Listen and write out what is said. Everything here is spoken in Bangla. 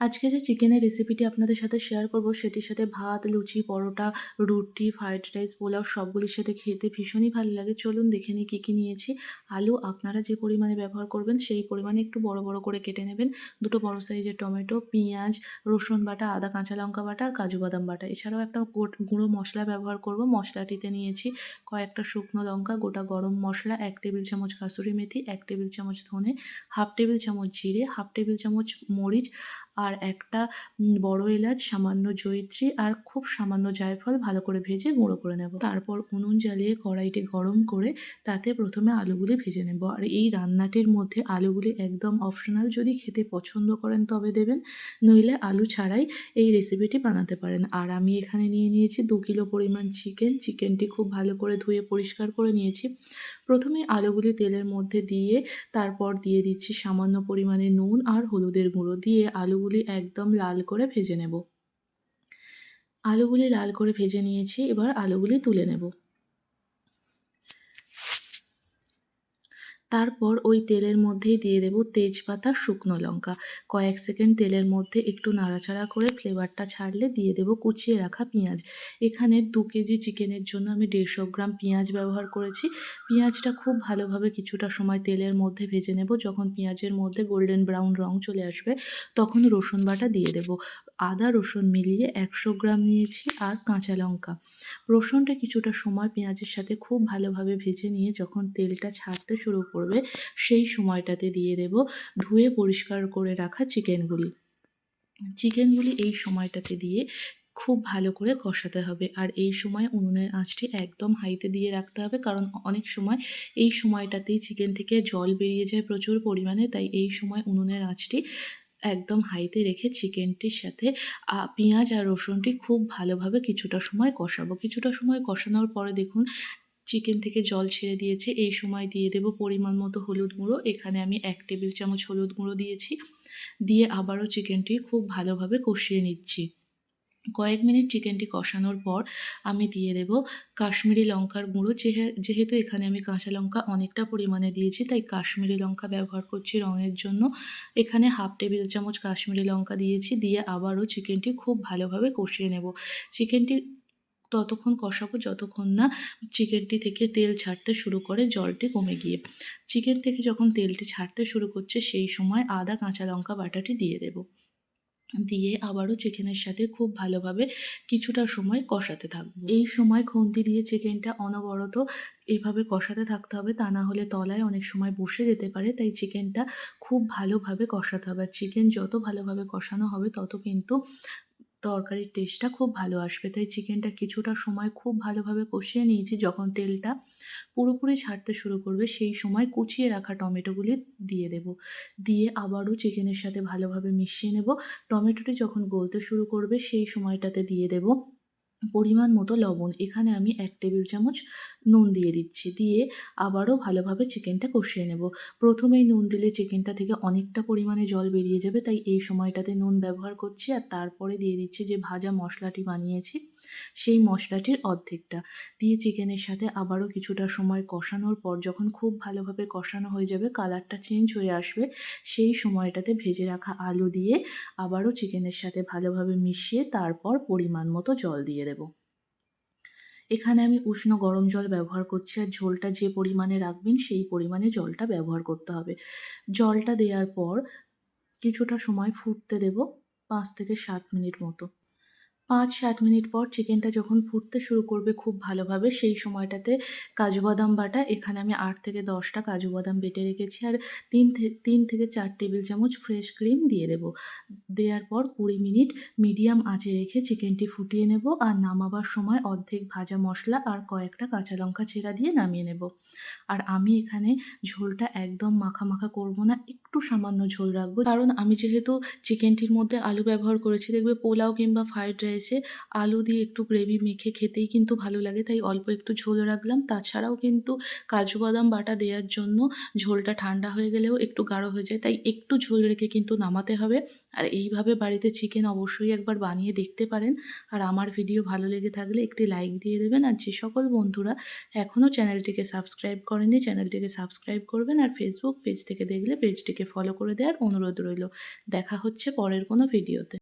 আজকে যে চিকেনের রেসিপিটি আপনাদের সাথে শেয়ার করব সেটির সাথে ভাত, লুচি, পরোটা, রুটি, ফ্রাইড রাইস, পোলাও সবগুলির সাথে খেতে ভীষণই ভালো লাগে। চলুন দেখে নিই কী, কী নিয়েছি। আলু আপনারা যে পরিমাণে ব্যবহার করবেন সেই পরিমাণে একটু বড়, বড় করে কেটে নেবেন। দুটো বড় সাইজের টমেটো, পেঁয়াজ, রসুন বাটা, আদা কাঁচা লঙ্কা বাটা আর কাজু বাদাম বাটা। এছাড়াও একটা গুঁড়ো মশলা ব্যবহার করব। মশলাটিতে নিয়েছি কয়েকটা শুকনো লঙ্কা, গোটা গরম মশলা, এক টেবিল চামচ কাসুরি মেথি, এক টেবিল চামচ ধনে, হাফ টেবিল চামচ জিরে, হাফ টেবিল চামচ মরিচ আর একটা বড় এলাচ, সামান্য জয়িত্রী আর খুব সামান্য জায়ফল ভালো করে ভেজে গুঁড়ো করে নেব। তারপর উনুন জ্বালিয়ে কড়াইটি গরম করে তাতে প্রথমে আলুগুলি ভেজে নেব। আর এই রান্নাটির মধ্যে আলুগুলি একদম অপশনাল যদি খেতে পছন্দ করেন তবে দেবেন নইলে আলু ছাড়াই এই রেসিপিটি বানাতে পারেন। আর আমি এখানে নিয়ে নিয়েছি দু কিলো পরিমাণ চিকেন। চিকেনটি খুব ভালো করে ধুয়ে পরিষ্কার করে নিয়েছি। প্রথমে আলুগুলি তেলের মধ্যে দিয়ে তারপর দিয়ে দিচ্ছি সামান্য পরিমাণে নুন আর হলুদের গুঁড়ো দিয়ে আলুগুলি একদম লাল করে ভেজে নেব। আলুগুলি লাল করে ভেজে নিয়েছি এবার আলুগুলি তুলে নেব। তারপর ওই তেলের মধ্যেই দিয়ে দেব তেজপাতা, শুকনো লঙ্কা। কয়েক সেকেন্ড তেলের মধ্যে একটু নাড়াচাড়া করে ফ্লেভারটা ছাড়লে দিয়ে দেব কুচিয়ে রাখা পেঁয়াজ। এখানে দু কেজি চিকেনের জন্য আমি ১৫০ গ্রাম পেঁয়াজ ব্যবহার করেছি। পেঁয়াজটা খুব ভালোভাবে কিছুটা সময় তেলের মধ্যে ভেজে নেব। যখন পেঁয়াজের মধ্যে গোল্ডেন ব্রাউন রং চলে আসবে তখন রসুন বাটা দিয়ে দেব। আদা রসুন মিলিয়ে ১০০ গ্রাম নিয়েছি আর কাঁচা লঙ্কা। রসুনটা কিছুটা সময় পেঁয়াজের সাথে খুব ভালোভাবে ভেজে নিয়ে যখন তেলটা ছাড়তে শুরু করবে, সেই সময়টাতে দিয়ে দেব ধুয়ে পরিষ্কার করে রাখা চিকেনগুলি। চিকেনগুলি এই সময়টাতে দিয়ে খুব ভালো করে কষাতে হবে। আর এই সময় উনুনের আঁচটি একদম হাইতে দিয়ে রাখতে হবে, কারণ অনেক সময় এই সময়টাতেই চিকেন থেকে জল বেরিয়ে যায় প্রচুর পরিমাণে, তাই এই সময় উনুনের আঁচটি একদম হাইতে রেখে চিকেনটির সাথে পেঁয়াজ আর রসুনটি খুব ভালোভাবে কিছুটা সময় কষাবো। কিছুটা সময় কষানোর পরে দেখুন চিকেন থেকে জল ছেড়ে দিয়েছে। এই সময় দিয়ে দেব পরিমাণ মতো হলুদ গুঁড়ো। এখানে আমি এক টেবিল চামচ হলুদ গুঁড়ো দিয়েছি। দিয়ে আবারও চিকেনটি খুব ভালোভাবে কষিয়ে নিচ্ছি। কয়েক মিনিট চিকেনটি কষানোর পর আমি দিয়ে দেব কাশ্মীরি লঙ্কার গুঁড়ো। যেহে, যেহেতু এখানে আমি কাঁচা লঙ্কা অনেকটা পরিমাণে দিয়েছি, তাই কাশ্মীরি লঙ্কা ব্যবহার করছি রঙের জন্য। এখানে হাফ টেবিল চামচ কাশ্মীরি লঙ্কা দিয়েছি। দিয়ে আবারও চিকেনটি খুব ভালোভাবে কষিয়ে নেব। চিকেনটি ততক্ষণ কষাবো, যতক্ষণ না চিকেনটি থেকে তেল ছাড়তে শুরু করে জলটি কমে গিয়ে। চিকেন থেকে যখন তেলটি ছাড়তে শুরু করছে, সেই সময় আদা, কাঁচা লঙ্কা বাটাটি দিয়ে দেব। দিয়ে আবারও চিকেনের সাথে খুব ভালোভাবে কিছুটা সময় কষাতে থাকব। এই সময় খুন্তি দিয়ে চিকেনটা অনবরত এভাবে কষাতে থাকতে হবে, তা না হলে তলায় অনেক সময় বসে যেতে পারে, তাই চিকেনটা খুব ভালোভাবে কষাতে হবে। আর চিকেন যত ভালোভাবে কষানো হবে, তত কিন্তু তরকারির টেস্টটা খুব ভালো আসবে। তাই চিকেনটা কিছুটা সময় খুব ভালোভাবে কষিয়ে নিয়েছি। যখন তেলটা পুরোপুরি ছাড়তে শুরু করবে, সেই সময় কুচিয়ে রাখা টমেটোগুলি দিয়ে দেব। দিয়ে আবারও চিকেনের সাথে ভালোভাবে মিশিয়ে নেব। টমেটোটি যখন গলতে শুরু করবে, সেই সময়টাতে দিয়ে দেব পরিমাণ মতো লবণ। এখানে আমি এক টেবিল চামচ নুন দিয়ে দিচ্ছি। দিয়ে আবারও ভালোভাবে চিকেনটা কষিয়ে নেব। প্রথমেই নুন দিলে চিকেনটা থেকে অনেকটা পরিমাণে জল বেরিয়ে যাবে, তাই এই সময়টাতে নুন ব্যবহার করছি। আর তারপরে দিয়ে দিচ্ছি যে ভাজা মশলাটি বানিয়েছি, সেই মশলাটির অর্ধেকটা। দিয়ে চিকেনের সাথে আবারও কিছুটা সময় কষানোর পর যখন খুব ভালোভাবে কষানো হয়ে যাবে কালারটা চেঞ্জ হয়ে আসবে, সেই সময়টাতে ভেজে রাখা আলু দিয়ে আবারও চিকেনের সাথে ভালোভাবে মিশিয়ে তারপর পরিমাণ মতো জল দিয়ে দেব। এখানে আমি উষ্ণ গরম জল ব্যবহার করছি আর ঝোলটা যে পরিমাণে রাখবেন সেই পরিমাণে জলটা ব্যবহার করতে হবে। জলটা দেওয়ার পর কিছুটা সময় ফুটতে দেব, পাঁচ থেকে সাত মিনিট মতো। ৫-৭ মিনিট পর চিকেনটা যখন ফুটতে শুরু করবে খুব ভালোভাবে সেই সময়টাতে কাজু বাদাম বাটা এখানে আমি আট থেকে ১০ টা কাজু বাদাম বেটে রেখেছি আর ৩ থে ৩ থেকে চার টেবিল চামচ ফ্রেশ ক্রিম দিয়ে দেব। দেওয়ার পর ২০ মিনিট মিডিয়াম আঁচে রেখে চিকেনটি ফুটিয়ে নেব আর নামাবার সময় অর্ধেক ভাজা মশলা আর কয়েকটা কাঁচা লঙ্কা ছেঁড়া দিয়ে নামিয়ে নেব। আর আমি এখানে ঝোলটা একদম মাখা, মাখা করব না একটু সামান্য ঝোল রাখব। কারণ আমি যেহেতু চিকেনটির মধ্যে আলু ব্যবহার করেছি দেখবে পোলাও কিংবা ফ্রাইড রাইস হয়েছে আলু দিয়ে একটু গ্রেভি মেখে খেতেই কিন্তু ভালো লাগে। তাই অল্প একটু ঝোল রাখলাম। তাছাড়াও কিন্তু কাজু বাদাম বাটা দেওয়ার জন্য ঝোলটা ঠান্ডা হয়ে গেলেও একটু গাঢ় হয়ে যায়। তাই একটু ঝোল রেখে কিন্তু নামাতে হবে। আর এইভাবে বাড়িতে চিকেন অবশ্যই একবার বানিয়ে দেখতে পারেন। আর আমার ভিডিও ভালো লেগে থাকলে একটি লাইক দিয়ে দেবেন। আর যে সকল বন্ধুরা এখনও চ্যানেলটিকে সাবস্ক্রাইব করেনি, চ্যানেলটিকে সাবস্ক্রাইব করবেন। আর ফেসবুক পেজ থেকে দেখলে পেজটিকে ফলো করে দেওয়ার অনুরোধ রইল। দেখা হচ্ছে পরের কোনো ভিডিওতে